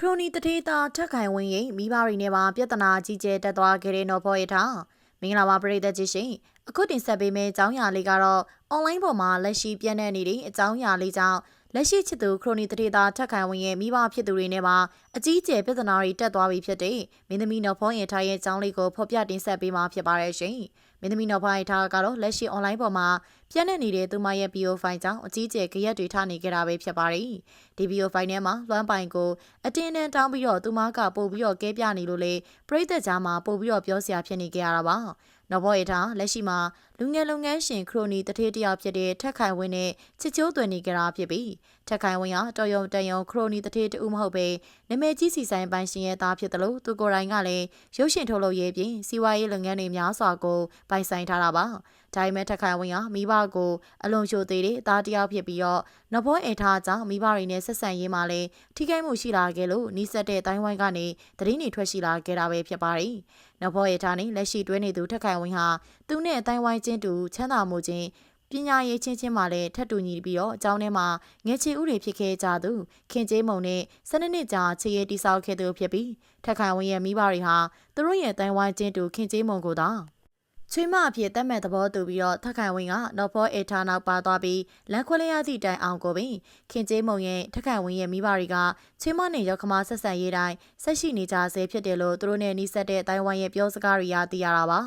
ခရိုနီတထေးသားထက်ခိုင်ဝင်းရဲ့မိဘတွေနဲ့ပါပြဿနာကြီးကျယ်တက်သွားခဲ့တဲ့နော်ဖော်ရထားမင်္ဂလာပါပရိသတ်ကြီးရှင်အခုတင်ဆက်ပေးမယ့်အကြောင်းအရာလေးကတော့အွန်လိုင်းပေါ်မှာလက်ရှိပြန့်နှံ့နေတဲ့အကြောင်းအရာလေးကြောင့်လက်ရှိချစ်သူခရိုနီတထေးသားထက်ခိုင်ဝင်းရဲ့မိဘဖြစ်သူတွေနဲ့ပါအကြီးကျယ်ပြဿနာတွေတက်သွားပြီဖြစ်တဲ့မင်းသမီးနော်ဖော်ရထားရဲ့အကြောင်းလေးကိုဖော်ပြတင်ဆက်ပေးမှာဖြစ်ပါတယ်ရှင် မင်းသမီးနော်ဖော်ရထားကတော့လက်ရှိအွန်လိုင်းပေါ်မှာပြန့်နှံ့နေတဲ့သူမရဲ့ BO ဖိုင်ကြောင့်အကြီးကျယ်ကြရက်တွေထနေကြတာပဲဖြစ်ပါတယ်ဒီ BO ဖိုင်ထဲမှာလွမ်းပိုင်ကိုအတင်းတန်းတောင်းပြီးတော့သူမကပို့ပြီးတော့ကဲပြနေလို့လေပြိသက်ကြားမှာပို့ပြီးတော့ပြောစရာဖြစ်နေကြရတာပါ နော်ဘောရထားလက်ရှိမှာလူငယ်လုပ်ငန်းရှင်ခရိုနီတထေးတယောက်ဖြစ်တဲ့ထက်ခိုင်ဝင်းနဲ့ချစ်ချိုးသွင်းနေကြတာဖြစ်ပြီးထက်ခိုင်ဝင်းကတော်ရုံတန်ရုံခရိုနီတထေးတူမဟုတ်ပဲနမဲကြီးစီဆိုင်ပိုင်ရှင်ရဲ့သားဖြစ်တယ်လို့သူကိုယ်တိုင်ကလည်းရုပ်ရှင်ထုတ်လုပ်ရေးပြင်စီးပွားရေးလုပ်ငန်းတွေများစွာကိုပိုင်ဆိုင်ထားတာပါဒါပေမဲ့ထက်ခိုင်ဝင်းကမိဘကိုအလွန်ရှိုသေးတဲ့အသားတယောက်ဖြစ်ပြီးတော့နဘောအေထားကြောင့်မိဘတွေနဲ့ဆက်ဆံရေးမှာလည်းထိခိုက်မှုရှိလာခဲ့လို့နီးစပ်တဲ့တိုင်းဝိုင်းကနေသတင်းတွေထွက်ရှိလာခဲ့တာပဲဖြစ်ပါတယ်။နဘောအေထားနဲ့လက်ရှိတွဲနေသူထက်ခိုင်ဝင်းဟာသူနဲ့အတိုင်းဝိုင်းချင်းတူချမ်းသာမှုချင်းပညာရေးချင်းချင်းမှလည်းထပ်တူညီပြီးတော့အကြောင်းထဲမှာငယ်ချီဥတွေဖြစ်ခဲ့ကြသူခင်ကျေးမုံနဲ့စနစ်နှစ်ကြာချေရည်တိဆောက်ခဲ့သူဖြစ်ပြီးထက်ခိုင်ဝင်းရဲ့မိဘတွေဟာသူတို့ရဲ့အတိုင်းဝိုင်းချင်းတူခင်ကျေးမုံကိုသာ ချွေးမအဖြစ်တတ်မဲ့သဘောတူပြီးတော့ထက်ခိုင်ဝင်းကနော်ဖောအေထာနောက်ပါသွားပြီးလန်ခွဲလျားသည့်တိုင်အောင်ကိုပင်ခင်ကျေးမုံရဲ့ထက်ခိုင်ဝင်းရဲ့မိဘတွေကချွေးမနဲ့ရောက်ခမဆက်ဆံရေးတိုင်းဆက်ရှိနေကြဆဲဖြစ်တယ်လို့သူတို့နဲ့နှိစက်တဲ့အတိုင်းဝိုင်းရဲ့ပြောစကားတွေရသိရတာပါ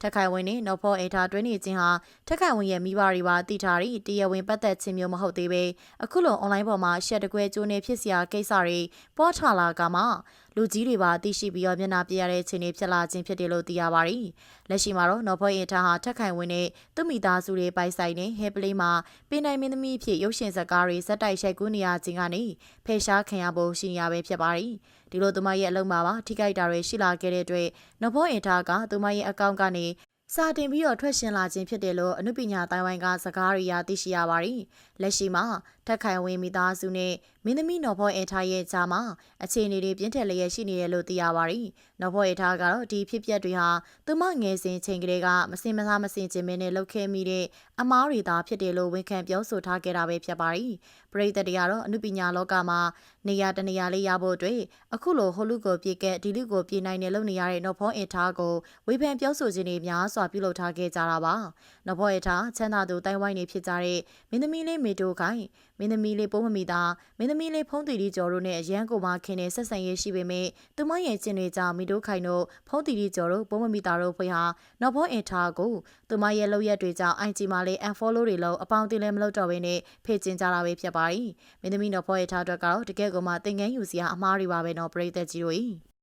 ထက်ခိုင်ဝင်းနဲ့နော်ဖောအေထာတွဲနေခြင်းဟာထက်ခိုင်ဝင်းရဲ့မိဘတွေပါသိထားပြီးတရားဝင်ပတ်သက်ခြင်းမျိုးမဟုတ်သေးပဲအခုလိုအွန်လိုင်းပေါ်မှာရှက်တကွဲကျိုးနေဖြစ်စရာကိစ္စတွေပေါ်ထလာကမှ လူကြီးတွေပါသိရှိပြီးတော့မျက်နှာပြရတဲ့အခြေအနေဖြစ်လာခြင်းဖြစ်တယ်လို့သိရပါတယ်။လက်ရှိမှာတော့နော်ဖောရင်ထားဟာထက်ခိုင်ဝင်းနဲ့သူ့မိသားစုတွေပိုင်ဆိုင်တဲ့ဟဲပလေးမှာပင်နိုင်မင်းသမီးဖြစ်ရုပ်ရှင်ဇာတ်ကားတွေဇက်တိုက်ရိုက်ကူးနေရခြင်းကနေဖယ်ရှားခံရဖို့ရှိနေရပဲဖြစ်ပါတယ်။ဒီလိုသူမရဲ့အလုံးမှာပါထိခိုက်တာတွေရှိလာခဲ့တဲ့အတွက်နော်ဖောရင်ထားကသူမရဲ့အကောင့်ကနေ စာတင်ပြီးတော့ထွက်ရှင်လာခြင်းဖြစ်တယ်လို့အနုပညာတိုင်းဝိုင်းကစကားတွေရသိရှိရပါတယ်။လက်ရှိမှာထက်ခိုင်ဝင်းမိသားစုနဲ့မင်းသမီးနော်ဖောအေထားရဲ့ကြားမှာအခြေအနေတွေပြင်းထန်လျက်ရှိနေတယ်လို့သိရပါတယ်။နော်ဖောအေထားကတော့ဒီဖြစ်ပျက်တွေဟာသူမငယ်စဉ်ချိန်ကလေးကမစင်မစားမစင်ခြင်းမင်းနဲ့လှုပ်ခဲမိတဲ့အမားတွေသာဖြစ်တယ်လို့ဝန်ခံပြောဆိုထားခဲ့တာပဲဖြစ်ပါတယ်။ပရိသတ်တွေကတော့အနုပညာလောကမှာနေရာတနေရာလေးရဖို့အတွက်အခုလိုဟိုလူကိုပြေကက်ဒီလူကိုပြေနိုင်တယ်လို့နေရတဲ့နော်ဖောအေထားကိုဝေဖန်ပြောဆိုခြင်းတွေများစွာပြုလုပ်ထားခဲ့ကြတာပါ။နော်ဖောအေထားချမ်းသာသူတိုင်းဝိုင်းနေဖြစ်ကြတဲ့မင်းသမီးလေးမေတိုခိုင်မင်းသမီးလေးပိုးမမီတာမင်းသမီးလေးဖုံးတီတီကျော်တို့နဲ့အရန်ကိုမခင်တဲ့ဆက်ဆံရေးရှိပေမဲ့သူမရဲ့ကျင်တွေကြောင့်မီတိုခိုင်တို့ဖုံးတီတီကျော်တို့ပိုးမမီတာတို့ဖွေဟာနောက်ဖောအင်ထားကိုသူမရဲ့လောက်ရက်တွေကြောင့် IG မှာလေး unfollow တွေလုံးအပေါင်းတင်လည်းမလုပ်တော့ဘဲနဲ့ဖေ့ကျင်ကြတာပဲဖြစ်ပါတယ်မင်းသမီးနောက်ဖောရဲ့ထားအတွက်ကတော့တကယ်ကိုမှသင်ငန်းယူစရာအမားတွေပါပဲနော်ပရိသတ်ကြီးတို့